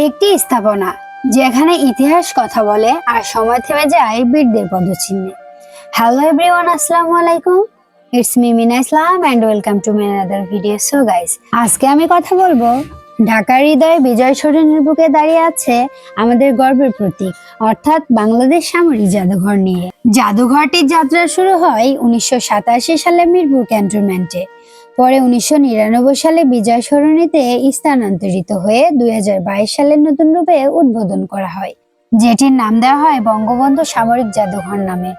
একটি স্থাপনা যেখানে ইতিহাস কথা বলে আর সময় থেমে যায় বীরদের পদচিহ্নে। হ্যালো এভরিওয়ান আসসালামু আলাইকুম। It's me Mina Islam and welcome to my other video so guys আজকে আমি কথা বলব ঢাকার হৃদয়ে বিজয় সরণির বুকে দাঁড়িয়ে আছে আমাদের গর্বের প্রতীক, অর্থাৎ বাংলাদেশ সামরিক জাদুঘর নিয়ে। জাদুঘরটির যাত্রা শুরু হয় উনিশশো সাতাশি সালে মিরপুর ক্যান্টনমেন্টে। পরে উনিশশো নিরানব্বই সালে বিজয় সরণিতে স্থানান্তরিত হয়ে দুই সালে নতুন রূপে উদ্বোধন করা হয়, যেটির নাম দেওয়া হয় বঙ্গবন্ধু সামরিক জাদুঘর নামে।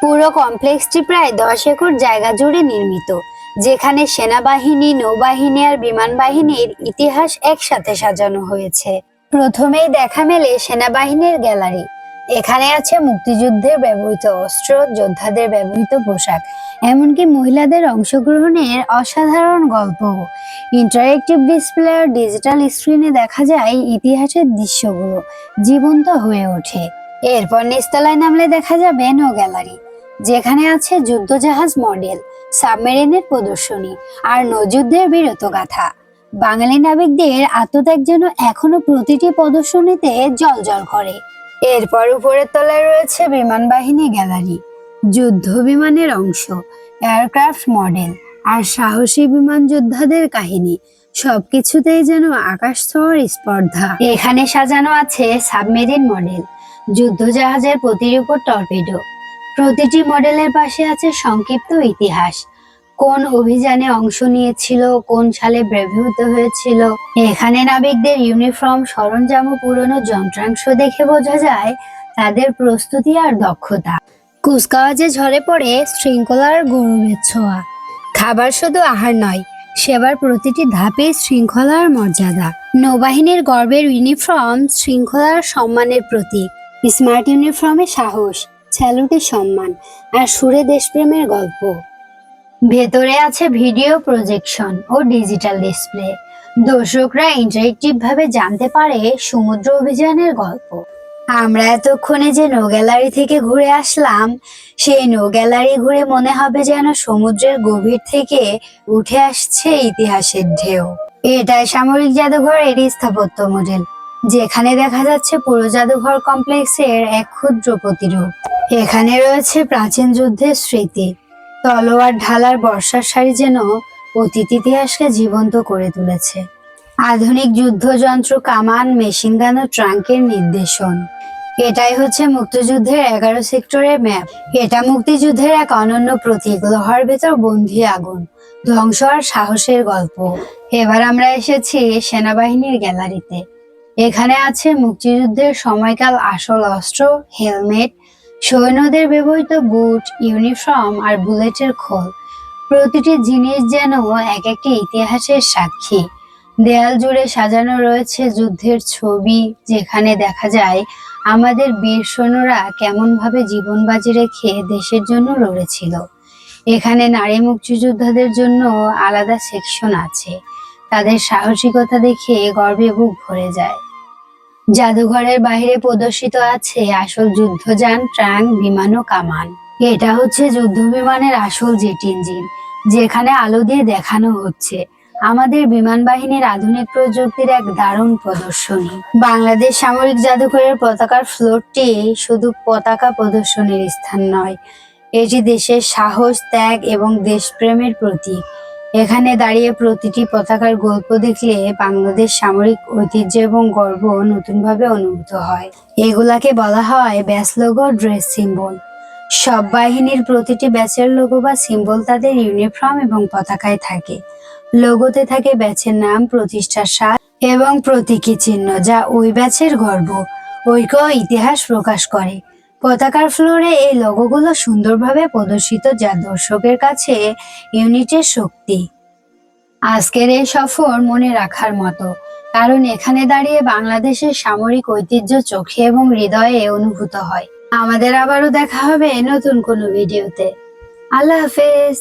পুরো কমপ্লেক্সটি প্রায় দশ একর জায়গা জুড়ে নির্মিত, যেখানে সেনাবাহিনী, নৌবাহিনী আর বিমান বাহিনীর ইতিহাস একসাথে সাজানো হয়েছে। প্রথমেই দেখা মেলে সেনাবাহিনীর গ্যালারি। এখানে আছে মুক্তিযুদ্ধের ব্যবহৃত অস্ত্র, যোদ্ধাদের ব্যবহৃত পোশাক এমনকি মহিলাদের অংশগ্রহণের অসাধারণ গল্প। ইন্টারেক্টিভ ডিসপ্লে আর ডিজিটাল স্ক্রিনে দেখা যায় ইতিহাসের দৃশ্যগুলো। জীবন্ত হয়ে ওঠে। এরপর নিচতলায় নামলে দেখা যাবে নো গ্যালারি যেখানে আছে যুদ্ধজাহাজ মডেল, সাবমেরিনের প্রদর্শনী আর নৌযুদ্ধের বীরত্ব গাথা বাঙালি নাবিকদের আত্মত্যাগ যেন এখনও প্রতিটি প্রদর্শনীতে জলজল করে। এরপর উপরের তলায় রয়েছে বিমান বাহিনী গ্যালারি। যুদ্ধ বিমানের অংশ, এয়ারক্রাফট মডেল আর সাহসী বিমান যোদ্ধাদের কাহিনী। সবকিছুতেই যেন আকাশ ছোঁয়ার স্পর্ধা। এখানে সাজানো আছে সাবমেরিন মডেল, যুদ্ধজাহাজের প্রতিরূপর টর্পেডো। প্রতিটি মডেলের পাশে আছে সংক্ষিপ্ত ইতিহাস। কোন অভিযানে অংশ নিয়েছিল, কোন সালে ব্যবহৃত হয়েছিল। এখানে নাবিকদের ইউনিফর্ম, সরঞ্জাম ও পুরনো যন্ত্রাংশ দেখে বোঝা যায় তাদের প্রস্তুতি আর দক্ষতা। কুচকাওয়াজে ঝরে পড়ে শৃঙ্খলার গৌরবের ছোঁয়া। খাবার শুধু আহার নয়, সেবার প্রতিটি ধাপে শৃঙ্খলার মর্যাদা। নৌবাহিনীর গর্বের ইউনিফর্ম শৃঙ্খলার সম্মানের প্রতীক। স্মার্ট ইউনিফর্মে সাহস স্যালুটে সম্মান, আর সুরে দেশপ্রেমের গল্প। ভেতরে আছে ভিডিও প্রজেকশন ও ডিজিটাল ডিসপ্লে। দর্শকরা ইন্টারেক্টিভ ভাবে জানতে পারে সমুদ্র অভিযানের গল্প। আমরা এতক্ষণে যে নো গ্যালারি থেকে ঘুরে আসলাম, সেই নো গ্যালারি ঘুরে মনে হবে যেন সমুদ্রের গভীর থেকে উঠে আসছে ইতিহাসের ঢেউ। এটাই সামরিক জাদুঘর এর স্থাপত্য মডেল, যেখানে দেখা যাচ্ছে পুরো জাদুঘর কমপ্লেক্সের এক ক্ষুদ্র প্রতিরূপ। এখানে রয়েছে প্রাচীন যুদ্ধের স্মৃতি, তলোয়ার ঢালার বর্ষার সারি যেন অতীত ইতিহাসকে জীবন্ত করে তুলেছে। আধুনিক যুদ্ধযন্ত্র, কামান মেশিন গান ও ট্রাঙ্কের নির্দেশন। এটাই হচ্ছে মুক্তিযুদ্ধের এগারো সেক্টরের ম্যাপ। এটা মুক্তিযুদ্ধের এক অনন্য প্রতীক, লোহার ভেতর বন্ধি আগুন। ধ্বংস আর সাহসের গল্প। এবার আমরা এসেছি সেনাবাহিনীর গ্যালারিতে। এখানে আছে মুক্তিযুদ্ধের সময়কাল আসল অস্ত্র, হেলমেট, সৈন্যদের ব্যবহৃত বুট, ইউনিফর্ম আর বুলেটের খোল। প্রতিটি জিনিস যেন এক একটি ইতিহাসের সাক্ষী। দেয়াল জুড়ে সাজানো রয়েছে যুদ্ধের ছবি, যেখানে দেখা যায় আমাদের বীর সৈন্যরা কেমন ভাবে জীবন বাজি রেখে দেশের জন্য লড়েছিল। এখানে নারী মুক্তিযোদ্ধাদের জন্য আলাদা সেকশন আছে। তাদের সাহসিকতা দেখে গর্বে বুক ভরে যায়। জাদুঘরের বাইরে প্রদর্শিত আছে আসল যুদ্ধযান ট্রাঙ্ক বিমান ও কামান। এটা হচ্ছে যুদ্ধ বিমানের আসল জেট ইঞ্জিন, যেখানে আলো দিয়ে দেখানো হচ্ছে। আমাদের বিমান বাহিনীর আধুনিক প্রযুক্তির এক দারুণ প্রদর্শনী। বাংলাদেশ সামরিক জাদুঘরের পতাকার ফ্লোরটি শুধু পতাকা প্রদর্শনীর স্থান নয়, এটি দেশের সাহস, ত্যাগ এবং দেশপ্রেমের প্রতীক। এখানে দাঁড়িয়ে প্রতিটি পতাকার গল্প দেখলে বাংলাদেশ সামরিক ঐতিহ্য এবং গর্ব নতুনভাবে অনুভূত হয়। এগুলাকে বলা হয় ব্যাস লোগো ড্রেস সিম্বল। সব বাহিনীর প্রতিটি ব্যাচের লোগো বা সিম্বল তাদের ইউনিফর্ম এবং পতাকায় থাকে। লোগোতে থাকে ব্যাচের নাম, প্রতিষ্ঠার সাল এবং প্রতীকী চিহ্ন যা ওই ব্যাচের গর্ব। ঐক্য ইতিহাস প্রকাশ করে। পতাকার ফ্লোরে এই লোগোগুলো সুন্দরভাবে প্রদর্শিত যা দর্শকের কাছে ইউনিটের শক্তি। আজকের এই সফর মনে রাখার মতো, কারণ এখানে দাঁড়িয়ে বাংলাদেশের সামরিক ঐতিহ্য চোখে এবং হৃদয়ে অনুভূত হয়। আমাদের আবারও দেখা হবে নতুন কোনো ভিডিওতে। আল্লাহ হাফেজ।